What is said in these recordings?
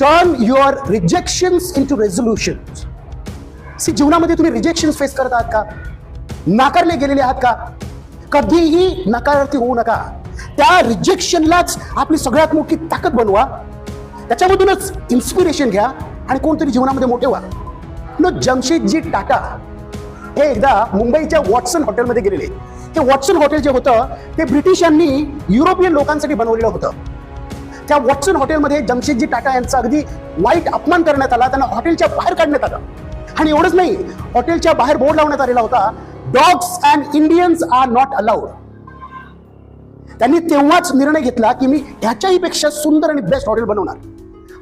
Turn your rejections into resolution C जीवनामध्ये तुम्ही rejection face करत आहात का? नाकारले गेलेले आहात का? कधीही नकारार्थी होऊ नका. त्या रिजेक्शनलाच आपली सगळ्यात मोठी ताकद बनवा. त्याच्यामधूनच इन्स्पिरेशन घ्या आणि कोणतरी जीवनामध्ये मोठे व्हा. जमशेदजी टाटा हे एकदा मुंबईच्या वॉटसन हॉटेलमध्ये गेलेले. हे वॉटसन हॉटेल जे होतं ते ब्रिटिशांनी युरोपियन लोकांसाठी बनवलेलं होतं. त्या वॉटसन हॉटेलमध्ये जमशेदजी टाटा यांचा अगदी वाईट अपमान करण्यात आला. त्यांना हॉटेलच्या बाहेर काढण्यात आलं. आणि एवढंच नाही हॉटेलच्या बाहेर बोर्ड लावण्यात आलेला होता dogs and Indians are not allowed त्यांनी तेव्हाच निर्णय घेतला की मी ह्याच्याही पेक्षा सुंदर आणि बेस्ट हॉटेल बनवणार.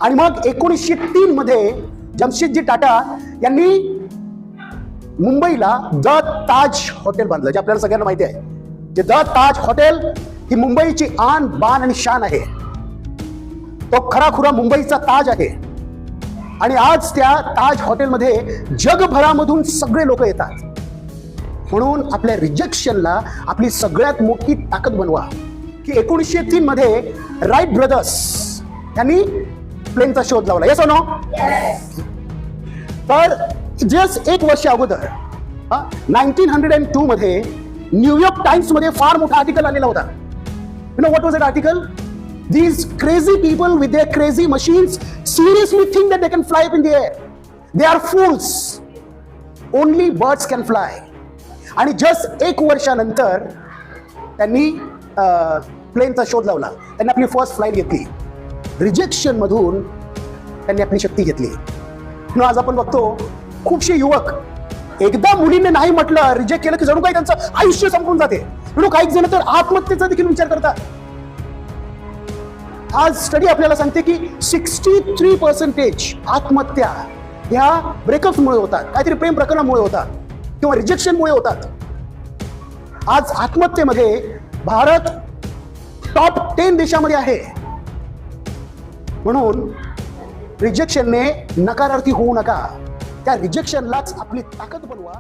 आणि मग एकोणीसशे तीन मध्ये जमशेदजी टाटा यांनी मुंबईला द ताज हॉटेल बांधलं जे आपल्याला सगळ्यांना माहिती आहे. जे द ताज हॉटेल ही मुंबईची आन बान आणि शान आहे. तो खरा खुरा मुंबईचा ताज आहे. आणि आज त्या ताज हॉटेलमध्ये जगभरामधून सगळे लोक येतात. म्हणून आपल्या रिजेक्शनला आपली सगळ्यात मोठी ताकद बनवा. की एकोणीसशे तीन मध्ये राईट ब्रदर्स यांनी प्लेनचा शोध लावला. येस नो तर जस्ट एक वर्ष अगोदर नाईन्टीन हंड्रेड अँड टू मध्ये न्यूयॉर्क टाइम्समध्ये फार मोठा आर्टिकल आलेला होता. You know what was at article These crazy people with their crazy machines seriously think that they can fly up in the air. They are fools. Only birds can fly. आणि just एक वर्षानंतर त्यांनी प्लेनचा शोध लावला त्यांनी आपली first flight घेतली रिजेक्शन मधून त्यांनी आपली शक्ती घेतली म्हणून आज आपण बघतो खूपशे युवक एकदा मुलीने नाही म्हटलं रिजेक्ट केलं की जणू काही त्यांचं आयुष्य संपून जाते म्हणून काही जण तर आत्महत्येचा देखील विचार करतात आज स्टडी आपल्याला सांगते की सिक्स्टी थ्री पर्सेंटेज आत्महत्या ह्या ब्रेकअप्समुळे होतात. काहीतरी प्रेम प्रकरणामुळे होतात किंवा रिजेक्शनमुळे होतात. आज आत्महत्येमध्ये भारत टॉप टेन देशामध्ये आहे. म्हणून रिजेक्शनने नकारार्थी होऊ नका. त्या रिजेक्शनलाच आपली ताकद बनवा.